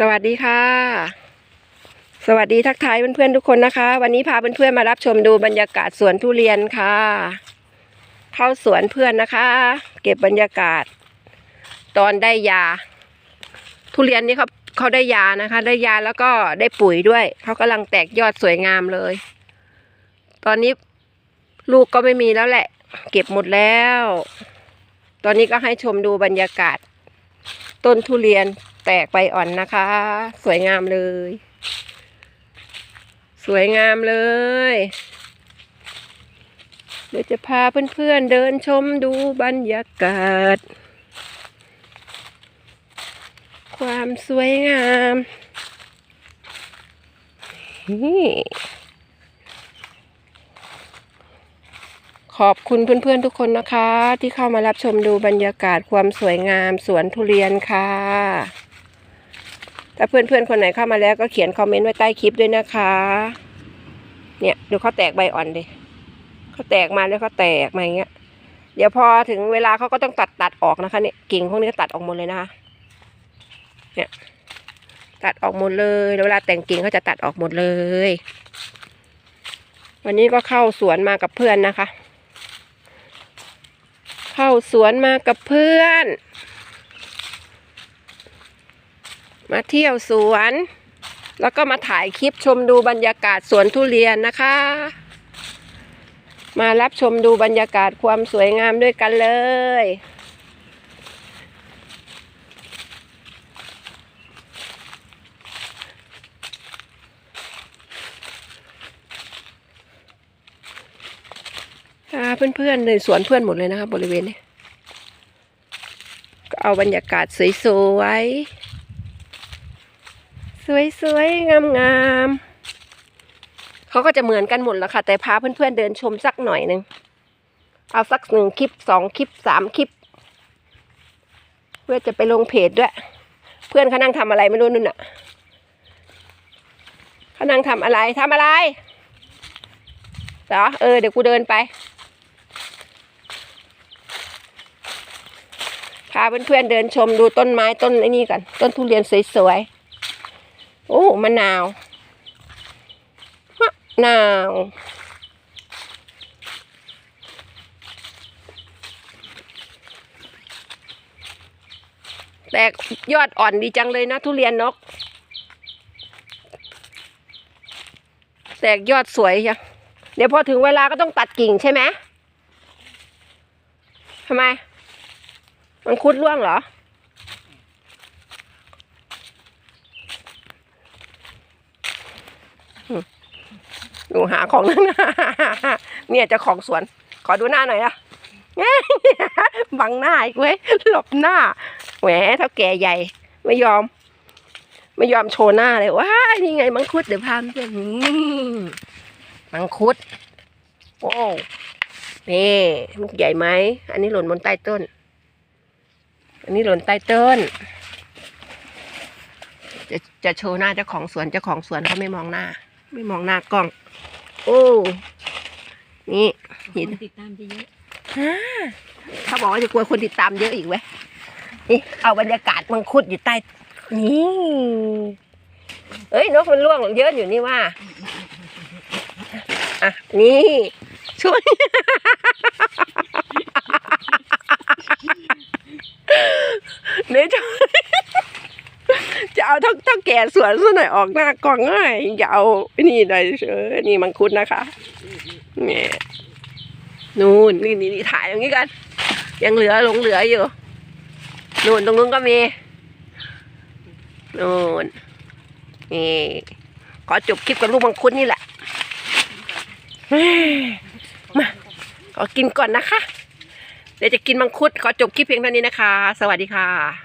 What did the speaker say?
สวัสดีค่ะ สวัสดีทักทายเพื่อนๆทุกคนนะคะ วันนี้พาเพื่อนๆมารับชมดูบรรยากาศสวนทุเรียนค่ะ เข้าสวนเพื่อนนะคะ เก็บบรรยากาศ ตอนได้ยา ทุเรียนนี่เขาเขาได้ยานะคะ ได้ยาแล้วก็ได้ปุ๋ยด้วยเขากำลังแตกยอดสวยงามเลย ตอนนี้ลูกก็ไม่มีแล้วแหละ เก็บหมดแล้ว ตอนนี้ก็ให้ชมดูบรรยากาศ ต้นทุเรียน แตกใบอ่อนนะคะ สวยงามเลย สวยงามเลยเดี๋ยวจะพาเพื่อนๆเดินชมดูบรรยากาศ ความสวยงามนี่ขอบคุณเพื่อนๆทุกคนนะคะ ที่เข้ามารับชมดูบรรยากาศความสวยงามสวนทุเรียนค่ะ ถ้าเพื่อนๆคนไหนเข้ามาแล้วก็เขียนคอมเมนต์ไว้ใต้คลิปด้วยนะคะ เนี่ยดูเขาแตกใบอ่อนดิเขาแตกมาแล้วเขาแตกมาอย่างเงี้ย เดี๋ยวพอถึงเวลาเขาก็ต้องตัดตัดออกนะคะเนี่ยกิ่งพวกนี้ก็ตัดออกหมดเลยนะคะเนี่ยตัดออกหมดเลยแล้วเวลาแต่งกิ่งเขาจะตัดออกหมดเลย วันนี้ก็เข้าสวนมากับเพื่อนนะคะ เข้าสวนมากับเพื่อน มาเที่ยวสวน แล้วก็มาถ่ายคลิปชมดูบรรยากาศสวนทุเรียนนะคะ มารับชมดูบรรยากาศความสวยงามด้วยกันเลย เพื่อนๆในสวนเพื่อนหมดเลยนะคะบริเวณนี้ก็เอาบรรยากาศสวยๆ สวยๆ งามๆเขาก็จะเหมือนกันหมดแล้วค่ะ แต่พาเพื่อนๆเดินชมสักหน่อยหนึ่งเอาสักหนึ่งคลิปสองคลิปสามคลิป เพื่อจะไปลงเพจด้วย เพื่อนเขานั่งทำอะไรไม่รู้นู่นน่ะเขานั่งทำอะไรทำอะไรเหรอเออเดี๋ยวกูเดินไปพาเพื่อนๆเดินชมดูต้นไม้ต้นไอ้นี่กัน ต้นทุเรียนสวยๆ อ้มะนาวมะนาวแตกยอดอ่อนดีจังเลยนะทุเรียนนก แตกยอดสวยจังเดี๋ยวพอถึงเวลาก็ต้องตัดกิ่งใช่ไหมทำไม มันคุดร่วงเหรอ ดูหาของนั่นเนี่ยเจะของสวน ขอดูหน้าหน่อยนะบังหน้าอีกเว้ยหลบหน้าแหมเท่าแก่ใหญ่ ไม่ยอม ไม่ยอมโชว์หน้าเลยว้านี่ไงมังคุดเดี๋ยวพามเพื่อนนี่มังคุดโอ้นี่ลูกใหญ่ไหมอันนี้หล่นบนใต้ต้น อันนี้หล่นใต้ต้น จะจะโชว์หน้าเจ้าของสวนเจ้าของสวนเขาไม่มองหน้า ไม่มองหน้ากล้อง โอ้ นี่เห็นคนติดตามจะเยอะเขาบอกว่าจะกลัวคนติดตามเยอะอีกเว้ยนี่เอาบรรยากาศมังคุดอยู่ใต้ นี่เอ้ยนกมันร่วงเยอะอยู่นี่ว่า อะ นี่ช่วยเนี่ยจะ จะเอาเท่าเท่าแก่สวนซะหน่อยออกหน้ากล้องง่ายอย่าเอานี่หน่อยเออนี่มังคุดนะคะเนี่ยนู่นนี่นี่นี่ถ่ายอย่างนี้กัน ยังเหลือหลงเหลืออยู่นู่นตรงนู้นก็มีนู่นนี่ขอจบคลิปกับลูกมังคุดนี่แหละมาขอกินก่อนนะคะ เดี๋ยวจะกินมังคุดขอจบคลิปเพียงเท่านี้นะคะ สวัสดีค่ะ